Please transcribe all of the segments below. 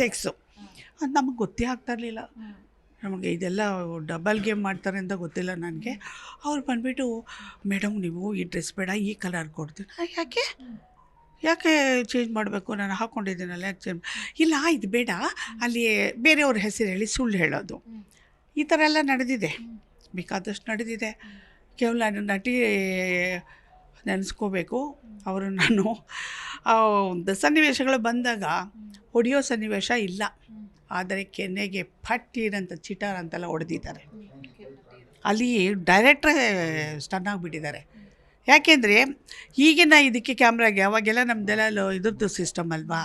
ತೆಗ್ಸು ಅದು ನಮಗೆ ಗೊತ್ತೇ ಆಗ್ತಾ ಇರಲಿಲ್ಲ ನಮಗೆ ಇದೆಲ್ಲ ಡಬಲ್ ಗೇಮ್ ಮಾಡ್ತಾರೆ ಅಂತ ಗೊತ್ತಿಲ್ಲ ನನಗೆ. ಅವ್ರು ಬಂದುಬಿಟ್ಟು ಮೇಡಮ್ ನೀವು ಈ ಡ್ರೆಸ್ ಬೇಡ, ಈ ಕಲರ್ ಕೊಡ್ತೀನಿ ಯಾಕೆ? ಯಾಕೆ ಚೇಂಜ್ ಮಾಡಬೇಕು? ನಾನು ಹಾಕ್ಕೊಂಡಿದ್ದೀನಲ್ಲ ಯಾಕೆ ಚೇಂಜ್ ಇಲ್ಲ ಇದು ಬೇಡ. ಅಲ್ಲಿ ಬೇರೆಯವ್ರ ಹೆಸರು ಹೇಳಿ ಸುಳ್ಳು ಹೇಳೋದು. ಈ ಥರ ಎಲ್ಲ ನಡೆದಿದೆ. ಬೇಕಾದಷ್ಟು ನಡೆದಿದೆ. ಕೇವಲ ನಾನು ನಟಿ ನೆನೆಸ್ಕೋಬೇಕು. ಅವರು ನಾನು ಸನ್ನಿವೇಶಗಳು ಬಂದಾಗ ಹೊಡೆಯೋ ಸನ್ನಿವೇಶ ಇಲ್ಲ. ಆದರೆ ಕೆನ್ನೆಗೆ ಪಟ್ಟಿರಂತ ಚಿಟಾರ್ ಅಂತೆಲ್ಲ ಹೊಡೆದಿದ್ದಾರೆ. ಅಲ್ಲಿ ಡೈರೆಕ್ಟ್ರೇ ಸ್ಟನ್ ಆಗಿಬಿಟ್ಟಿದ್ದಾರೆ. ಯಾಕೆಂದರೆ ಈಗಿನ ಇದಕ್ಕೆ ಕ್ಯಾಮ್ರಾಗೆ ಅವಾಗೆಲ್ಲ ನಮ್ಮದೆಲ್ಲ ಇದ್ರದ್ದು ಸಿಸ್ಟಮ್ ಅಲ್ವಾ?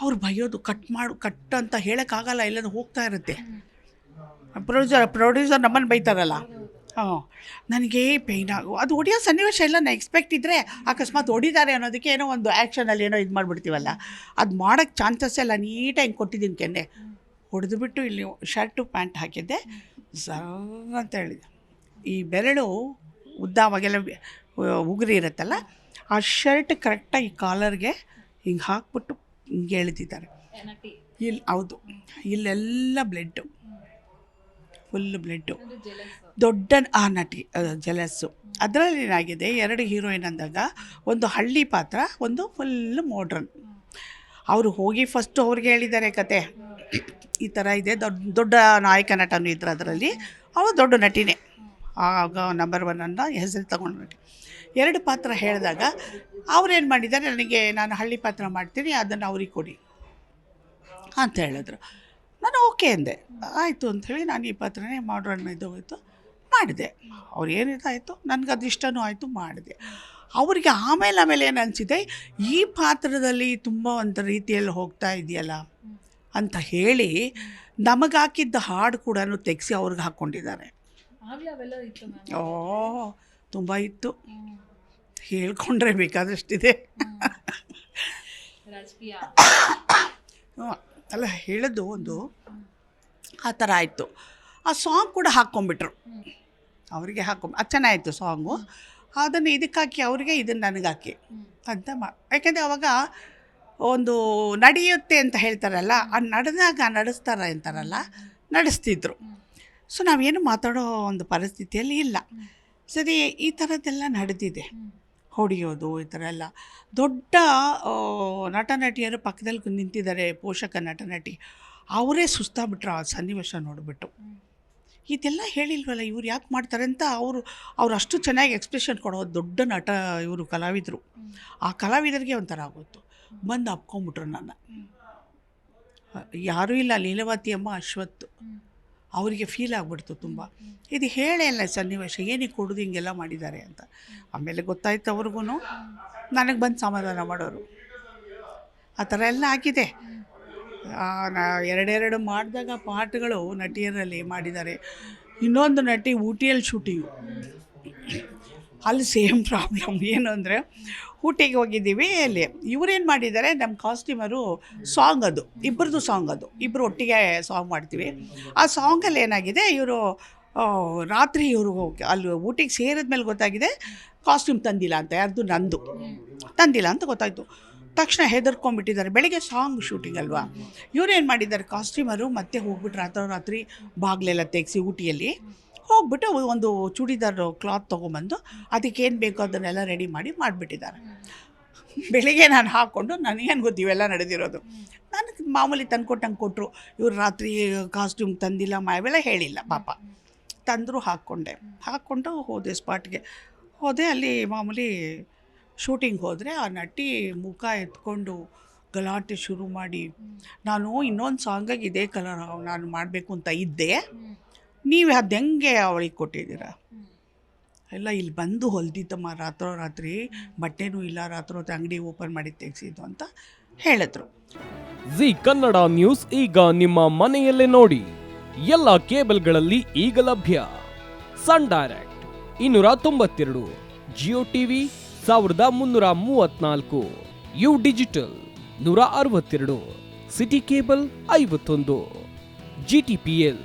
ಅವ್ರು ಬೈಯೋದು ಕಟ್ ಮಾಡು ಕಟ್ ಅಂತ ಹೇಳೋಕ್ಕಾಗಲ್ಲ ಇಲ್ಲದ ಹೋಗ್ತಾ ಇರುತ್ತೆ. ಪ್ರೊಡ್ಯೂಸರ್ ಪ್ರೊಡ್ಯೂಸರ್ ನಮ್ಮನ್ನು ಬೈತಾರಲ್ಲ. ಹಾಂ. ನನಗೆ ಪೇಯ್ನ್ ಆಗು. ಅದು ಹೊಡೆಯೋ ಸನ್ನಿವೇಶ ಎಲ್ಲ ನಾನು ಎಕ್ಸ್ಪೆಕ್ಟ್ ಇದ್ದರೆ ಅಕಸ್ಮಾತ್ ಹೊಡಿತಾರೆ ಅನ್ನೋದಕ್ಕೆ ಏನೋ ಒಂದು ಆ್ಯಕ್ಷನಲ್ಲಿ ಏನೋ ಇದು ಮಾಡಿಬಿಡ್ತೀವಲ್ಲ. ಅದು ಮಾಡೋಕ್ಕೆ ಚಾನ್ಸಸ್ ಎಲ್ಲ ನೀಟಾಗಿ ಕೊಟ್ಟಿದ್ದೀನಿ ಕೆನ್ನೆ. ಹೊಡೆದುಬಿಟ್ಟು ಇಲ್ಲಿ ಶರ್ಟು ಪ್ಯಾಂಟ್ ಹಾಕಿದ್ದೆ. ಸರ್ ಅಂತ ಹೇಳಿದೆ. ಈ ಬೆರಳು ಉದ್ದ ಅವಾಗೆಲ್ಲ ಉಗುರಿ ಇರುತ್ತಲ್ಲ ಆ ಶರ್ಟ್ ಕರೆಕ್ಟಾಗಿ ಕಾಲರ್ಗೆ ಹಿಂಗೆ ಹಾಕ್ಬಿಟ್ಟು ಹಿಂಗೆ ಎಳೆದಿದ್ದಾರೆ. ಇಲ್ಲಿ ಹೌದು. ಇಲ್ಲೆಲ್ಲ ಬ್ಲಡ್ಡು ಫುಲ್ ಬ್ಲಡ್ಡು ದೊಡ್ಡ ಆ ನಟಿ ಜಲಸ್ಸು ಅದರಲ್ಲಿ ಏನಾಗಿದೆ ಎರಡು ಹೀರೋಯಿನ್ ಅಂದಾಗ ಒಂದು ಹಳ್ಳಿ ಪಾತ್ರ ಒಂದು ಫುಲ್ ಮಾಡ್ರನ್ ಅವರು ಹೋಗಿ ಫಸ್ಟು ಅವ್ರಿಗೆ ಹೇಳಿದ್ದಾರೆ ಕತೆ. ಈ ಥರ ಇದೆ ದೊಡ್ಡ ದೊಡ್ಡ ನಾಯಕ ನಟನು ಇದ್ರ ಅದರಲ್ಲಿ. ಅವಳು ದೊಡ್ಡ ನಟಿನೇ. ಆಗ ನಂಬರ್ ಒನ್ ಅನ್ನ ಹೆಸರು ತಗೊಂಡು ನಟಿ. ಎರಡು ಪಾತ್ರ ಹೇಳಿದಾಗ ಅವ್ರೇನು ಮಾಡಿದ್ದಾರೆ ನನಗೆ ನಾನು ಹಳ್ಳಿ ಪಾತ್ರ ಮಾಡ್ತೀನಿ ಅದನ್ನು ಅವ್ರಿಗೆ ಕೊಡಿ ಅಂತ ಹೇಳಿದ್ರು. ನಾನು ಓಕೆ ಅಂದೆ. ಆಯಿತು ಅಂಥೇಳಿ ನಾನು ಈ ಪಾತ್ರನೇ ಮಾಡೋಣ ಇದು ಹೋಯ್ತು. ಮಾಡಿದೆ. ಅವ್ರು ಏನಿದಾಯಿತು? ನನಗೆ ಅದು ಇಷ್ಟನೂ ಆಯಿತು ಮಾಡಿದೆ. ಅವರಿಗೆ ಆಮೇಲೆ ಆಮೇಲೆ ಏನು ಅನಿಸಿದೆ? ಈ ಪಾತ್ರದಲ್ಲಿ ತುಂಬ ಒಂದು ರೀತಿಯಲ್ಲಿ ಹೋಗ್ತಾ ಇದೆಯಲ್ಲ ಅಂತ ಹೇಳಿ ನಮಗೆ ಹಾಕಿದ್ದ ಹಾಡು ಕೂಡ ತೆಗೆಸಿ ಅವ್ರಿಗೆ ಹಾಕ್ಕೊಂಡಿದ್ದಾರೆ. ಓ ತುಂಬ ಇತ್ತು. ಹೇಳ್ಕೊಂಡ್ರೆ ಬೇಕಾದಷ್ಟಿದೆ. ಅಲ್ಲ, ಹೇಳೋದು ಒಂದು ಆ ಥರ ಆಯಿತು. ಆ ಸಾಂಗ್ ಕೂಡ ಹಾಕ್ಕೊಂಬಿಟ್ರು ಅವರಿಗೆ ಹಾಕೊಂಬ ಚೆನ್ನಾಗಿತ್ತು ಸಾಂಗು ಅದನ್ನು ಇದಕ್ಕೆ ಹಾಕಿ ಅವರಿಗೆ ಇದನ್ನು ನನಗೆ ಹಾಕಿ ಅಂತ ಮಾ ಯಾಕೆಂದರೆ ಅವಾಗ ಒಂದು ನಡೆಯುತ್ತೆ ಅಂತ ಹೇಳ್ತಾರಲ್ಲ, ಆ ನಡೆದಾಗ ನಡೆಸ್ತಾರೆ ಅಂತಾರಲ್ಲ, ನಡೆಸ್ತಿದ್ರು. ಸೊ ನಾವೇನು ಮಾತಾಡೋ ಒಂದು ಪರಿಸ್ಥಿತಿಯಲ್ಲಿ ಇಲ್ಲ. ಸರಿ, ಈ ಥರದ್ದೆಲ್ಲ ನಡೆದಿದೆ. ಹೊಡೆಯೋದು ಈ ಥರ ಎಲ್ಲ. ದೊಡ್ಡ ನಟ ನಟಿಯರು ಪಕ್ಕದಲ್ಲಿ ನಿಂತಿದ್ದಾರೆ, ಪೋಷಕ ನಟ ನಟಿ ಅವರೇ ಸುಸ್ತಾಗ್ಬಿಟ್ರು ಆ ಸನ್ನಿವೇಶ ನೋಡಿಬಿಟ್ಟು. ಇದೆಲ್ಲ ಹೇಳಿಲ್ವಲ್ಲ, ಇವ್ರು ಯಾಕೆ ಮಾಡ್ತಾರೆ ಅಂತ ಅವರು, ಅವ್ರು ಅಷ್ಟು ಚೆನ್ನಾಗಿ ಎಕ್ಸ್ಪ್ರೆಷನ್ ಕೊಡೋ ದೊಡ್ಡ ನಟ ಇವರು ಕಲಾವಿದರು. ಆ ಕಲಾವಿದರಿಗೆ ಒಂಥರ ಆಗೋಯ್ತು. ಬಂದು ಅಪ್ಕೊಂಬಿಟ್ರು ನನ್ನ. ಯಾರೂ ಇಲ್ಲ, ಲೀಲಾವತಿ ಅಮ್ಮ ಅಶ್ವತ್ತು ಅವರಿಗೆ ಫೀಲ್ ಆಗ್ಬಿಡ್ತು ತುಂಬ. ಇದು ಹೇಳೇ ಅಲ್ಲ ಸನ್ನಿವೇಶ ಏನಕ್ಕೆ ಕೊಡೋದು ಹಿಂಗೆಲ್ಲ ಮಾಡಿದ್ದಾರೆ ಅಂತ. ಆಮೇಲೆ ಗೊತ್ತಾಯ್ತು ಅವ್ರಿಗೂ ನನಗೆ ಬಂದು ಸಮಾಧಾನ ಮಾಡೋರು. ಆ ಥರ ಎಲ್ಲ ಆಗಿದೆ. ನಾ ಎರಡೆರಡು ಮಾಡಿದಾಗ ಪಾಠಗಳು ನಟಿಯರಲ್ಲಿ ಮಾಡಿದ್ದಾರೆ. ಇನ್ನೊಂದು ನಟಿ ಊಟಿಯಲ್ಲಿ ಶೂಟಿಂಗು ಅಲ್ಲಿ ಸೇಮ್ ಪ್ರಾಬ್ಲಮ್ ಏನು ಅಂದರೆ, ಊಟಿಗೆ ಹೋಗಿದ್ದೀವಿ, ಅಲ್ಲಿ. ಇವರೇನು ಮಾಡಿದ್ದಾರೆ ನಮ್ಮ ಕಾಸ್ಟ್ಯೂಮರು ಸಾಂಗ್ ಅದು. ಇಬ್ಬರದು ಸಾಂಗ್ ಅದು. ಇಬ್ಬರು ಒಟ್ಟಿಗೆ ಸಾಂಗ್ ಮಾಡ್ತೀವಿ. ಆ ಸಾಂಗಲ್ಲಿ ಏನಾಗಿದೆ, ಇವರು ರಾತ್ರಿ ಇವರು ಅಲ್ಲಿ ಊಟಿಗೆ ಸೇರಿದ ಮೇಲೆ ಗೊತ್ತಾಗಿದೆ ಕಾಸ್ಟ್ಯೂಮ್ ತಂದಿಲ್ಲ ಅಂತ. ಯಾರ್ದು ನಂದು. ತಂದಿಲ್ಲ ಅಂತ ಗೊತ್ತಾಯಿತು. ತಕ್ಷಣ ಹೆದರ್ಕೊಂಡ್ಬಿಟ್ಟಿದ್ದಾರೆ. ಬೆಳಿಗ್ಗೆ ಸಾಂಗ್ ಶೂಟಿಂಗ್ ಅಲ್ವಾ? ಏನು ಮಾಡಿದ್ದಾರೆ ಕಾಸ್ಟ್ಯೂಮರು ಮತ್ತೆ ಹೋಗ್ಬಿಟ್ಟು ರಾತ್ರೋರಾತ್ರಿ ಬಾಗಿಲೆಲ್ಲ ತೆಗೆಸಿ ಊಟಿಯಲ್ಲಿ. ಹೋಗ್ಬಿಟ್ಟು ಒಂದು ಚೂಡಿದಾರ್ ಕ್ಲಾತ್ ತೊಗೊಂಬಂದು ಅದಕ್ಕೆ ಏನು ಬೇಕೋ ಅದನ್ನೆಲ್ಲ ರೆಡಿ ಮಾಡಿ ಮಾಡಿಬಿಟ್ಟಿದ್ದಾರೆ. ಬೆಳಿಗ್ಗೆ ನಾನು ಹಾಕ್ಕೊಂಡು ನನಗೇನು ಗೊತ್ತು ಇವೆಲ್ಲ ನಡೆದಿರೋದು. ನನಗೆ ಮಾಮೂಲಿ ತಂದ್ಕೊಟ್ಟಂಗೆ ಕೊಟ್ಟರು ಇವ್ರು ರಾತ್ರಿ ಕಾಸ್ಟ್ಯೂಮ್ ತಂದಿಲ್ಲ ಮಾವೆಲ್ಲ ಹೇಳಿಲ್ಲ ಪಾಪ. ತಂದರು ಹಾಕ್ಕೊಂಡೆ. ಹಾಕ್ಕೊಂಡು ಹೋದೆ ಸ್ಪಾಟ್ಗೆ ಹೋದೆ, ಅಲ್ಲಿ ಮಾಮೂಲಿ ಶೂಟಿಂಗ್ ಹೋದರೆ ಆ ನಟಿ ಮುಖ ಎತ್ಕೊಂಡು ಗಲಾಟೆ ಶುರು ಮಾಡಿ, ನಾನು ಇನ್ನೊಂದು ಸಾಂಗಾಗಿ ಇದೇ ಕಲರ್ ನಾನು ಮಾಡಬೇಕು ಅಂತ ಇದ್ದೆ. ನೀವು ಅದು ಹೆಂಗೆ ಅವಳಿಗೆ ಕೊಟ್ಟಿದ್ದೀರ? ಎಲ್ಲ ಇಲ್ಲಿ ಬಂದು ಹೊಲ್ದಿತ್ತಮ್ಮ ರಾತ್ರೋರಾತ್ರಿ ಬಟ್ಟೆನೂ ಇಲ್ಲ ರಾತ್ರೋರಾತ್ರಿ ಅಂಗಡಿ ಓಪನ್ ಮಾಡಿ ತೆಗೆಸಿದ್ದು ಅಂತ ಹೇಳಿದ್ರು. ಜಿ ಕನ್ನಡ ನ್ಯೂಸ್ ಈಗ ನಿಮ್ಮ ಮನೆಯಲ್ಲೇ ನೋಡಿ. ಎಲ್ಲ ಕೇಬಲ್ಗಳಲ್ಲಿ ಈಗ ಲಭ್ಯ. ಸನ್ ಡೈರೆಕ್ಟ್ ಇನ್ನೂರ ತೊಂಬತ್ತೆರಡು, ಜಿಯೋ ಟಿವಿ ಸಾವಿರದ ಮುನ್ನೂರ ಮೂವತ್ನಾಲ್ಕು ಯು ಡಿಜಿಟಲ್ ನೂರ ಅರವತ್ತೆರಡು, ಸಿಟಿ ಕೇಬಲ್ ಐವತ್ತೊಂದು, ಜಿ ಟಿ ಪಿ ಎಲ್